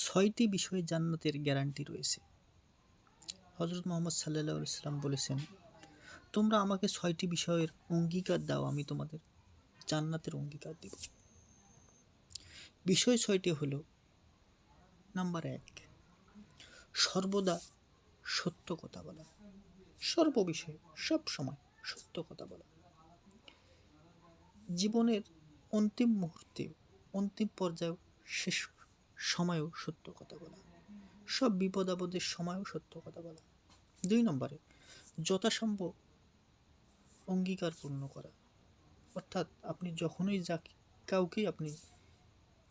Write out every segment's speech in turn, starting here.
ছয়টি বিষয়ে জান্নাতের গ্যারান্টি রয়েছে। হজরত মোহাম্মদ সাল্লাহ ইসলাম বলেছেন, তোমরা আমাকে ছয়টি বিষয়ের অঙ্গীকার দাও, আমি তোমাদের জান্নাতের অঙ্গীকার দেব। বিষয় ছয়টি হলো, নাম্বার এক, সর্বদা সত্য কথা বলা। সর্ব বিষয়ে, সব সময় সত্য কথা বলা। জীবনের অন্তিম মুহূর্তে, অন্তিম পর্যায়ে শেষ সময়েও সত্য কথা বলা। সব বিপদ আপদের সময়ও সত্য কথা বলা। দুই নম্বরে, যথাসম্ভব অঙ্গীকার পূর্ণ করা। অর্থাৎ আপনি যখনই যা কাউকেই আপনি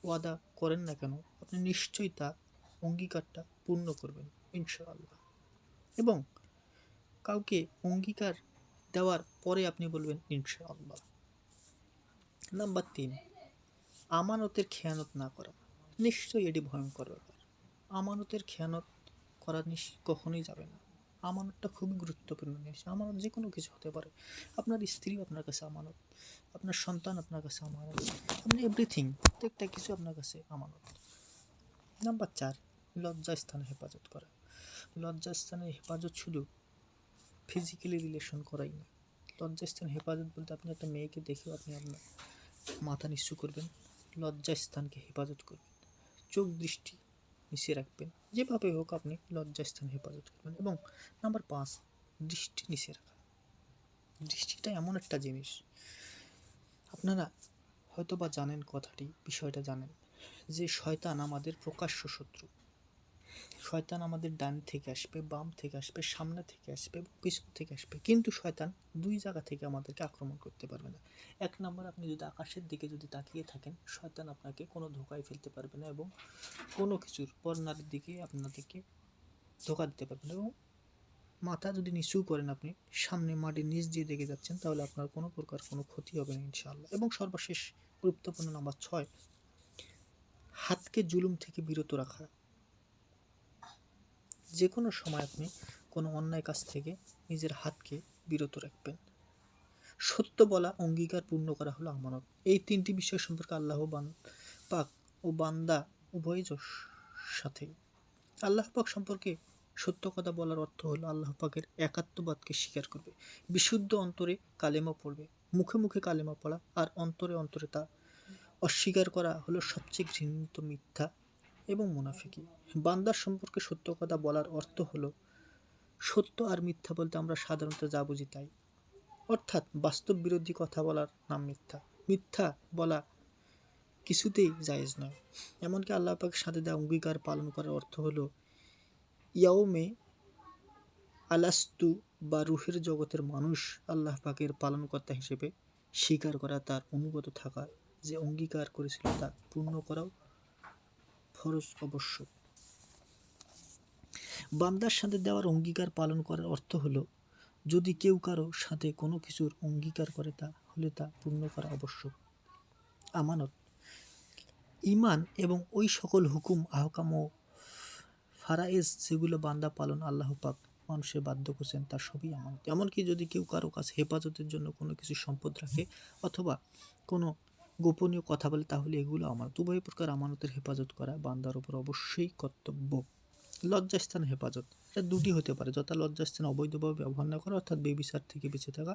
ওয়াদা করেন না কেন, আপনি নিশ্চয়ই তা অঙ্গীকারটা পূর্ণ করবেন, ইনশাআল্লাহ। এবং কাউকে অঙ্গীকার দেওয়ার পরে আপনি বলবেন, ইনশাআল্লাহ। নাম্বার তিন, আমানতের খেয়ানত না করা। নিশ্চয়ই এটি ভয়ঙ্কর ব্যাপার। আমানতের খেয়ানত করা নিশ, কখনোই যাবে না। আমানতটা খুবই গুরুত্বপূর্ণ জিনিস। আমানত যে কোনো কিছু হতে পারে। আপনার স্ত্রী আপনার কাছে আমানত, আপনার সন্তান আপনার কাছে আমানত, আপনি এভরিথিং প্রত্যেকটা কিছু আপনার কাছে আমানত। নাম্বার চার লজ্জাস্থানে হেফাজত করা। লজ্জাস্থানের হেফাজত শুধু ফিজিক্যালি রিলেশন করাই না। লজ্জাস্থান হেফাজত বলতে আপনি একটা মেয়েকে দেখেও আপনি আপনার মাথা নিচু করবেন। লজ্জাস্থানকে হেফাজত করবেন। চোখ দৃষ্টি মিশিয়ে রাখবেন। যেভাবে হোক আপনি লজ্জাস্থান হেফাজত করবেন এবং নাম্বার পাঁচ, দৃষ্টি নিচে রাখা। দৃষ্টিটা এমন একটা জিনিস। আপনারা হয়তো বা জানেন কথাটি, বিষয়টা জানেন যে শয়তান আমাদের প্রকাশ্য শত্রু। শয়তান আমাদের ডান থেকে আসবে, বাম থেকে আসবে, সামনে থেকে আসবে এবং পিছন থেকে আসবে। কিন্তু শয়তান দুই জায়গা থেকে আমাদেরকে আক্রমণ করতে পারবে না। এক নম্বর আপনি যদি আকাশের দিকে যদি তাকিয়ে থাকেন, শয়তান আপনাকে কোনো ধোকায় ফেলতে পারবে না এবং কোনো কিছুর পর্নার দিকে আপনাদেরকে ধোকা দিতে পারবে না এবং মাথা যদি নিচু করেন আপনি, সামনে মাটির নিচ দিয়ে দেখে যাচ্ছেন, তাহলে আপনার কোনো প্রকার কোনো ক্ষতি হবে না ইনশাআল্লাহ। এবং সর্বশেষ গুরুত্বপূর্ণ নাম্বার ছয়, হাতকে জুলুম থেকে বিরত রাখা। যে কোনো সময় আপনি কোনো অন্যায় কাজ থেকে নিজের হাতকে বিরত রাখবেন। সত্য বলা, অঙ্গীকার পূর্ণ করা হলো আমানত। এই তিনটি বিষয় সম্পর্কে আল্লাহ বান, পাক ও বান্দা উভয় সাথে। আল্লাহ পাক সম্পর্কে সত্য কথা বলার অর্থ হলো আল্লাহ পাকের একাত্মবাদকে স্বীকার করবে। বিশুদ্ধ অন্তরে কালেমা পড়বে। মুখে মুখে কালেমা পড়া আর অন্তরে অন্তরে তা অস্বীকার করা হলো সবচেয়ে ঘৃণিত মিথ্যা। এবং মুনাফিকি। বান্দার সম্পর্কে সত্য কথা বলার অর্থ হলো, সত্য আর মিথ্যা বলতে আমরা সাধারণত যা বুঝি তাই। অর্থাৎ বাস্তব বিরোধী কথা বলার নাম মিথ্যা। মিথ্যা বলা কিছুতেই জায়েজ নয়। এমনকি আল্লাহ পাকের সাথে দেওয়া অঙ্গীকার পালন করার অর্থ হলো, ইয়াওমে আলাস্তু বা রুহের জগতের মানুষ আল্লাহ পাকের পালনকর্তা হিসেবে স্বীকার করা তার অনুগত থাকা, যে অঙ্গীকার করেছিল তা পূর্ণ করাও ফরজ অবশ্য। বান্দার সাথে দেওয়ার অঙ্গীকার পালন করার অর্থ হলো, যদি কেউ কারও সাথে কোনো কিছুর অঙ্গীকার করে তা, হলে তা পূর্ণ করা আবশ্যক আমানত ইমান এবং ওই সকল হুকুম, আহকাম ও ফারায়েজ যেগুলো বান্দা পালন আল্লাহ পাক মানুষের বাধ্য করছেন তার সবই আমানত। এমনকি যদি কেউ কারও কাছে হেফাজতের জন্য কোনো কিছু সম্পদ রাখে, অথবা কোনো গোপনীয় কথা বলে, তাহলে এগুলো আমানত উভয় প্রকার আমানতের হেফাজত করা বান্দার উপর অবশ্যই কর্তব্য। লজ্জাস্থান হেফাজত। এটা দুটি হতে পারে, যথা লজ্জাস্থান অবৈধভাবে ব্যবহার না করা, অর্থাৎ বেবিচার থেকে বেঁচে থাকা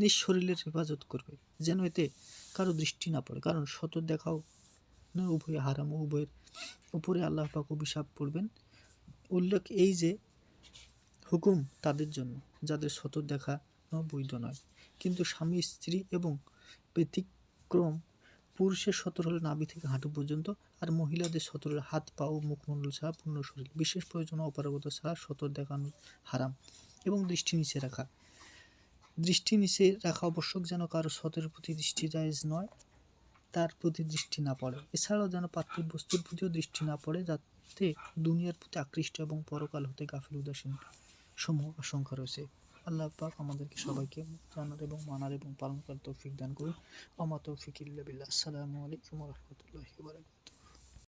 নিজ শরীরের হেফাজত করবে, যেন এতে কারও দৃষ্টি না পড়ে। কারণ শত দেখাও না, উভয় হারাম, উভয়ের উপরে আল্লাহ পাক অভিশাপ পড়বেন উল্লেখ এই যে হুকুম তাদের জন্য, যাদের শত দেখা বৈধ নয়। কিন্তু স্বামী, স্ত্রী এবং ব্যতিক্রম পুরুষের সতর হলো নাভি থেকে হাঁটু পর্যন্ত আর মহিলাদের সতর হাত, পা ও মুখমণ্ডল ছাড়া পূর্ণ শরীর। বিশেষ প্রয়োজন অপারগতা ছাড়া সতর দেখানো হারাম এবং দৃষ্টি নিচে রাখা। দৃষ্টি নিচে রাখা আবশ্যক যেন কারও সতের প্রতি দৃষ্টি জায়েজ নয়, তার প্রতি দৃষ্টি না পড়ে। এছাড়াও যেন পার্থিব বস্তুর প্রতিও দৃষ্টি না পড়ে, যাতে দুনিয়ার প্রতি আকৃষ্ট এবং পরকাল হতে গাফিল উদাসীন সমূহ আশঙ্কা রয়েছে। আল্লাহ পাক আমাদেরকে সবাইকে জানার এবং মানার এবং পালন করার তৌফিক দান করুন আমা তৌফিক ইল্লা বিল্লাহ। আসসালামু আলাইকুম রহমতুল্লাহি বারাকাতুহু।